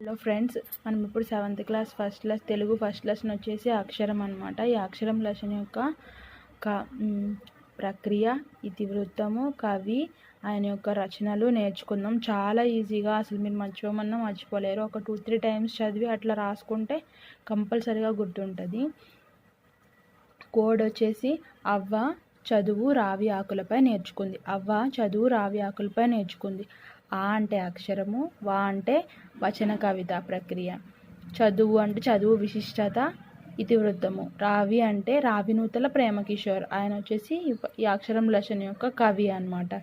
Hello friends మనం ఇప్పుడు seventh class first class Telugu first lesson వచ్చేసి అక్షరం అనమాట ఈ అక్షరం లెసన్ యొక్క క ప్రక్రియ ఇతివృత్తము కవి ఆయన యొక్క రచనలు నేర్చుకుందాం. చాలా ఈజీగా అసలు మీరు మర్చిపోమన్నా మర్చిపోలేరు. ఒక టూ త్రీ టైమ్స్ చదివి అట్లా రాసుకుంటే కంపల్సరీగా గుర్తుంటుంది. కోడ్ వచ్చేసి అవ్వ చదువు రావి ఆకులపై నేర్చుకుంది. అవ్వ చదువు రావి ఆకులపై నేర్చుకుంది. ఆ అంటే అక్షరము వా అంటే వచన కవిత ప్రక్రియ. చదువు అంటే చదువు విశిష్టత ఇతివృత్తము రావి అంటే రావినూతల ప్రేమకిషోర్ ఆయన వచ్చేసి ఈ- అక్షరం లక్షణ యొక్క కవి అన్నమాట.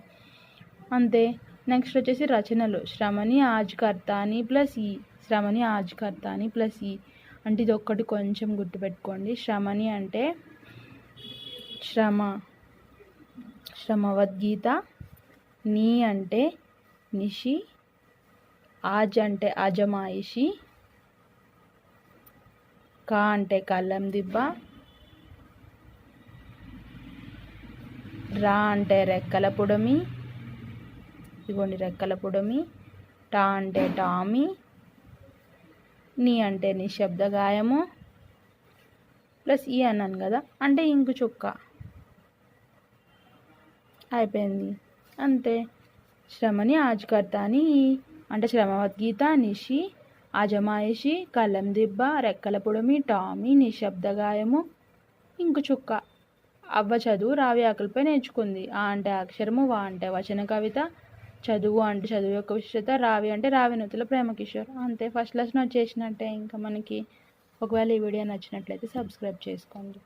అంతే. నెక్స్ట్ వచ్చేసి రచనలు. శ్రమని ఆజ్కర్తాని ప్లస్ ఈ. శ్రమని ఆజ్కర్త అని ప్లస్ ఈ. అంటే ఇది ఒక్కటి కొంచెం గుర్తుపెట్టుకోండి. శ్రమని అంటే శ్రమ. శ్రమవద్గీత. నీ అంటే నిషి ఆజ్ అంటే అజమాయిషి కా అంటే కళ్ళం దిబ్బ రా అంటే రెక్కల పుడమి ఇదిగోండి రెక్కల పుడమి టా అంటే టామీ నీ అంటే నిశ్శబ్ద గాయము ప్లస్ ఈ అన్నాను కదా అంటే ఇంకు చుక్క. అయిపోయింది. అంతే. శ్రమని ఆజ్కర్తాని అంటే శ్రమవద్గీత నిషి అజమాయిషి కళ్ళం దిబ్బ రెక్కల పొడమి టామీ నిశ్శబ్ద గాయము ఇంకు చుక్క. అవ్వ చదువు రావి ఆకలిపై నేర్చుకుంది. ఆ అంటే అక్షరము వా అంటే వచన కవిత చదువు అంటే చదువు యొక్క విశిష్టత రావి అంటే రావి నూతుల ప్రేమ కిషోర్. అంతే ఫస్ట్ లెసన్ వచ్చేసినట్టే. ఇంకా మనకి ఒకవేళ ఈ వీడియో నచ్చినట్లయితే సబ్స్క్రైబ్ చేసుకోండి.